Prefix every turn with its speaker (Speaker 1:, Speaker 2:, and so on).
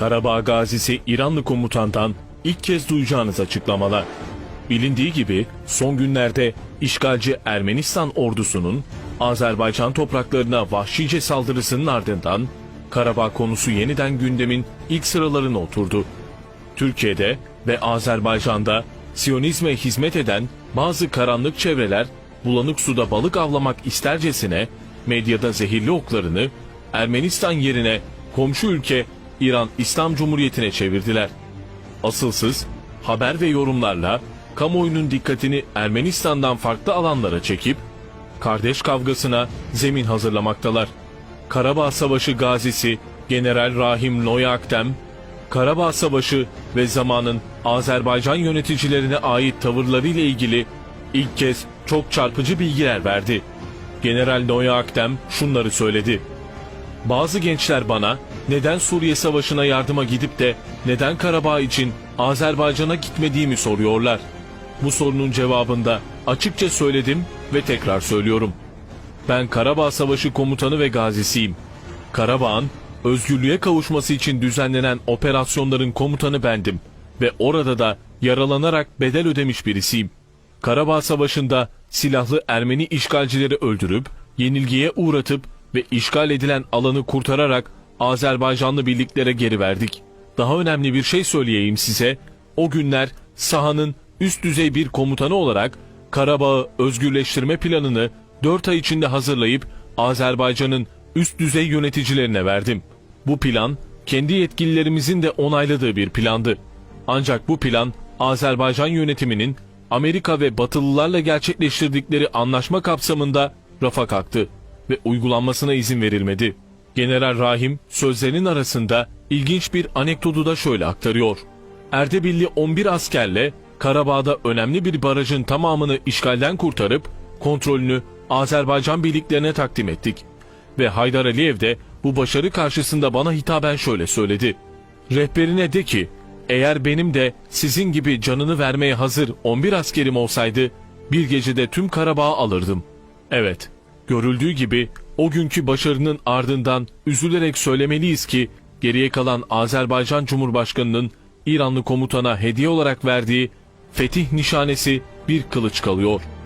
Speaker 1: Karabağ gazisi İranlı komutandan ilk kez duyacağınız açıklamalar. Bilindiği gibi son günlerde işgalci Ermenistan ordusunun Azerbaycan topraklarına vahşice saldırısının ardından Karabağ konusu yeniden gündemin ilk sıralarına oturdu. Türkiye'de ve Azerbaycan'da Siyonizme hizmet eden bazı karanlık çevreler bulanık suda balık avlamak istercesine medyada zehirli oklarını Ermenistan yerine komşu ülke İran İslam Cumhuriyeti'ne çevirdiler. Asılsız haber ve yorumlarla kamuoyunun dikkatini Ermenistan'dan farklı alanlara çekip kardeş kavgasına zemin hazırlamaktalar. Karabağ Savaşı gazisi General Rahim Noyakdem, Karabağ Savaşı ve zamanın Azerbaycan yöneticilerine ait tavırlarıyla ilgili ilk kez çok çarpıcı bilgiler verdi. General Noyakdem şunları söyledi. Bazı gençler bana neden Suriye Savaşı'na yardıma gidip de neden Karabağ için Azerbaycan'a gitmediğimi soruyorlar. Bu sorunun cevabında açıkça söyledim ve tekrar söylüyorum. Ben Karabağ Savaşı komutanı ve gazisiyim. Karabağ'ın özgürlüğe kavuşması için düzenlenen operasyonların komutanı bendim ve orada da yaralanarak bedel ödemiş birisiyim. Karabağ Savaşı'nda silahlı Ermeni işgalcileri öldürüp, yenilgiye uğratıp ve işgal edilen alanı kurtararak Azerbaycanlı birliklere geri verdik. Daha önemli bir şey söyleyeyim size. O günler sahanın üst düzey bir komutanı olarak Karabağ'ı özgürleştirme planını 4 ay içinde hazırlayıp Azerbaycan'ın üst düzey yöneticilerine verdim. Bu plan kendi yetkililerimizin de onayladığı bir plandı. Ancak bu plan Azerbaycan yönetiminin Amerika ve Batılılarla gerçekleştirdikleri anlaşma kapsamında rafa kalktı ve uygulanmasına izin verilmedi. General Rahim sözlerinin arasında ilginç bir anekdotu da şöyle aktarıyor. Erdebilli 11 askerle Karabağ'da önemli bir barajın tamamını işgalden kurtarıp kontrolünü Azerbaycan birliklerine takdim ettik. Ve Haydar Aliyev de bu başarı karşısında bana hitaben şöyle söyledi. Rehberine de ki eğer benim de sizin gibi canını vermeye hazır 11 askerim olsaydı bir gecede tüm Karabağ'ı alırdım. Evet, görüldüğü gibi o günkü başarının ardından üzülerek söylemeliyiz ki geriye kalan Azerbaycan Cumhurbaşkanı'nın İranlı komutana hediye olarak verdiği fetih nişanesi bir kılıç kalıyor.''